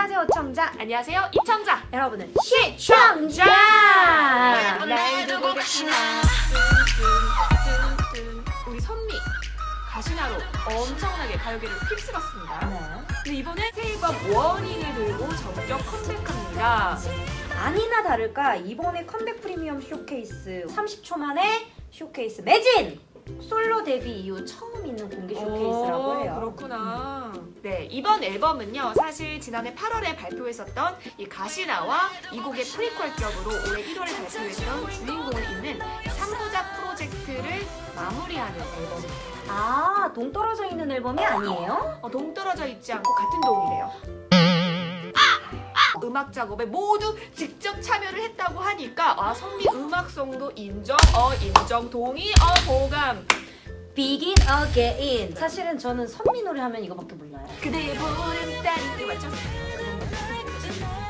안녕하세요 청자. 안녕하세요 이청자. 여러분은 시청자. 날 두고 가시나 우리 선미 가시나로 엄청나게 가요계를 휩쓸었습니다. 네. 근데 이번에 새 앨범 워닝을 들고 전격 컴백합니다. 아니나 다를까 이번에 컴백 프리미엄 쇼케이스 30초 만에 쇼케이스 매진! 솔로 데뷔 이후 처음 있는 공개 쇼케이스라고 오, 해요. 그렇구나. 네, 이번 앨범은요, 사실 지난해 8월에 발표했었던 이 가시나와 이 곡의 프리퀄격으로 올해 1월에 발표했던 주인공을 잇는 3부작 프로젝트를 마무리하는 앨범입니다. 아, 동떨어져 있는 앨범이 아니에요? 어, 동떨어져 있지 않고 같은 동이래요. 음악 작업에 모두 직접 참여를 했다고 하니까 아 선미 음악성도 인정 어 인정 동의 어 보감 Begin Again. 사실은 저는 선미 노래 하면 이거밖에 몰라요. 그대의 이거 맞죠?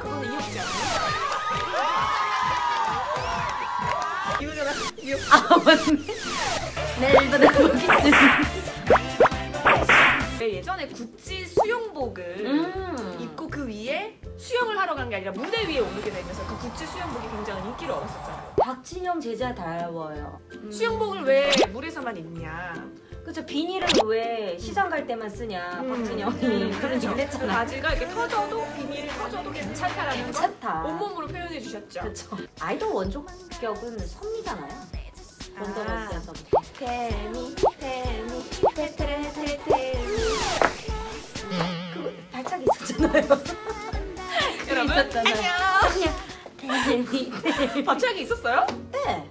그거는 않아요? 이거잖아 이거 아, 맞네. 넬보다 보겠습니다. 네, 예전에 구찌 수영복을 음. 입고 그 위에 수영을 하러 간 게 아니라 무대 위에 오르게 되면서 그 구찌 수영복이 굉장히 인기를 얻었었잖 박진영 제자 닮아요. 수영복을 왜 물에서만 입냐 그쵸 비닐을 왜 시장 갈 때만 쓰냐 음. 박진영이 그런 그렇죠. 얘기를 그 했잖아요. 바지가 이렇게 터져도 비닐이 터져도 괜찮다라는 걸 괜찮다. 온몸으로 표현해 주셨죠 그쵸. 아이돌 원조격은 선미잖아요. 원더걸스에서. 테미 테미 테테레테테미 그 발차기 있었잖아요. 여러분 있었잖아요. 안녕 발차기 있었어요? 네.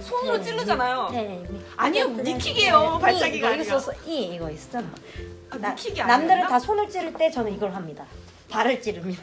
손으로 네. 찌르잖아요 테미. 아니요, 니킥이에요. 발차기가 이, 아니라. 이거 있었어. 이 이거 있었잖아. 아, 나- 니킥이 아니었나? 남들은 다 손을 찌를 때 저는 이걸 합니다. 발을 찌릅니다.